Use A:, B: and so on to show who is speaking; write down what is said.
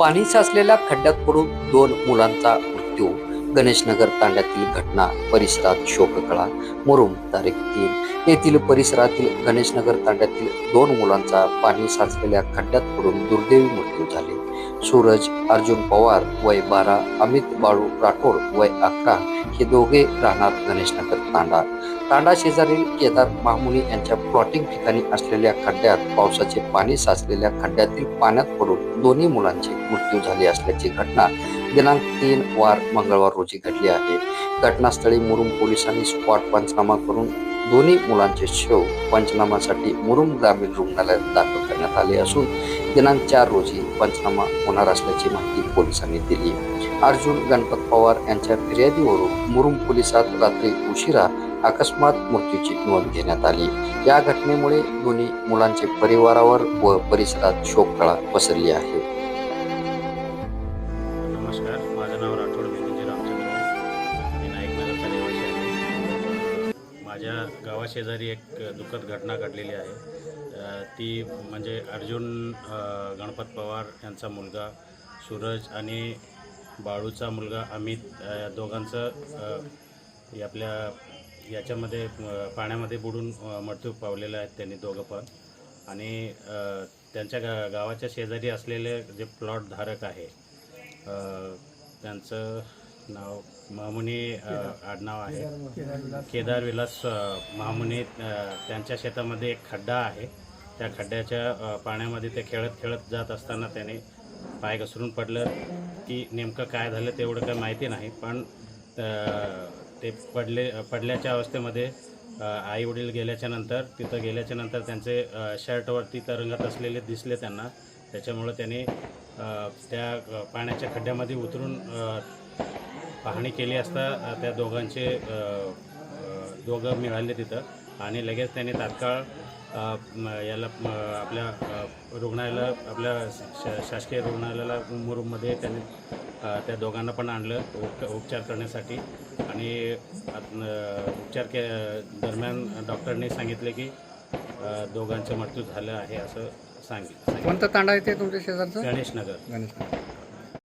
A: पाणी साचलेल्या खड्ड्यात पडून दोन मुलांचा मृत्यू. गणेशनगर तांड्यातील घटना परिसरात शोककळा मुरुम तारीख तीन. येथील परिसरातील गणेशनगर तांड्यातील दोन मुलांचा पाणी साचलेल्या खड्ड्यात पडून दुर्दैवी मृत्यू झाले. सूरज अर्जुन पवार वय बारा अमित बाळू राठोड वय अकरा हे दोघे राहणार गणेशनगर तांडा. तांडा शेजारील केदार महामुनी यांच्या प्लॉटिंग ठिकाणी असलेल्या खड्ड्यात पावसाचे पाणी साचलेल्या खड्ड्यातील पाण्यात पडून दोन्ही मुलांचे मृत्यू झाले असल्याची घटना दिनांक तीन वार मंगळवार रोजी घडली आहे. घटनास्थळी मुरुम पोलिसांनी स्पॉट पंचनामा करून दोन्ही मुलांचे शव पंचनामासाठी मुरुम ग्रामीण रुग्णालयात दाखल करण्यात आले असून दिनांक चार रोजी पंचनामा होणार असल्याची माहिती पोलिसांनी दिली. अर्जुन गणपत पवार यांच्या फिर्यादीवरून मुरुम पोलिसात रात्री उशिरा अकस्मात मृत्यूची नोंद घेण्यात आली. या घटनेमुळे दोन्ही मुलांचे परिवारावर व परिसरात शोककळा पसरली आहे.
B: नमस्कार. माझं नाव राठोड रामचंद्र मी रहिवासी आहे. माझ्या गावाशेजारी एक दुःखद घटना घडलेली आहे. ती म्हणजे अर्जुन गणपत पवार यांचा मुलगा सूरज आणि बाळूचा मुलगा अमित या दोघांचं हे आपल्या याच्यामध्ये पाण्यामध्ये बुडून मृत्यू पावलेले आहेत त्यांनी दोघं पण. आणि त्यांच्या गा गावाच्या शेजारी असलेले जे प्लॉट धारक आहे त्यांचं नाव मामुनी आडनाव आहे. केदार विलास अ, मामुनी त्यांच्या शेतामध्ये एक खड्डा आहे. त्या खड्ड्याच्या पाण्यामध्ये ते खेळत खेळत जात असताना त्याने पाय घसरून पडलं. की नेमकं काय झालं तेवढं काय माहिती नाही पण ते पडले पडल्याच्या अवस्थेमध्ये आई वडील गेल्याच्यानंतर तिथं गेल्याच्यानंतर त्यांचे शर्टवरती तरंगत असलेले दिसले त्यांना. त्याच्यामुळं त्याने त्या पाण्याच्या खड्ड्यामध्ये उतरून पाहणी केली असता त्या दोघांचे दोघं मिळाले तिथं. आणि लगेच त्यांनी तात्काळ याला आपल्या रुग्णालयाला आपल्या शासकीय रुग्णालयाला मुरुममध्ये त्यांनी त्या दोघांना पण आणलं उप उपचार करण्यासाठी. आणि उपचार के दरम्यान डॉक्टरनी सांगितले की दोघांचा मृत्यू झाला आहे असं सांगितलं.
C: कोणतं तांडा आहे ते तुमच्या शेजारचं?
B: गणेश नगर
C: गणेश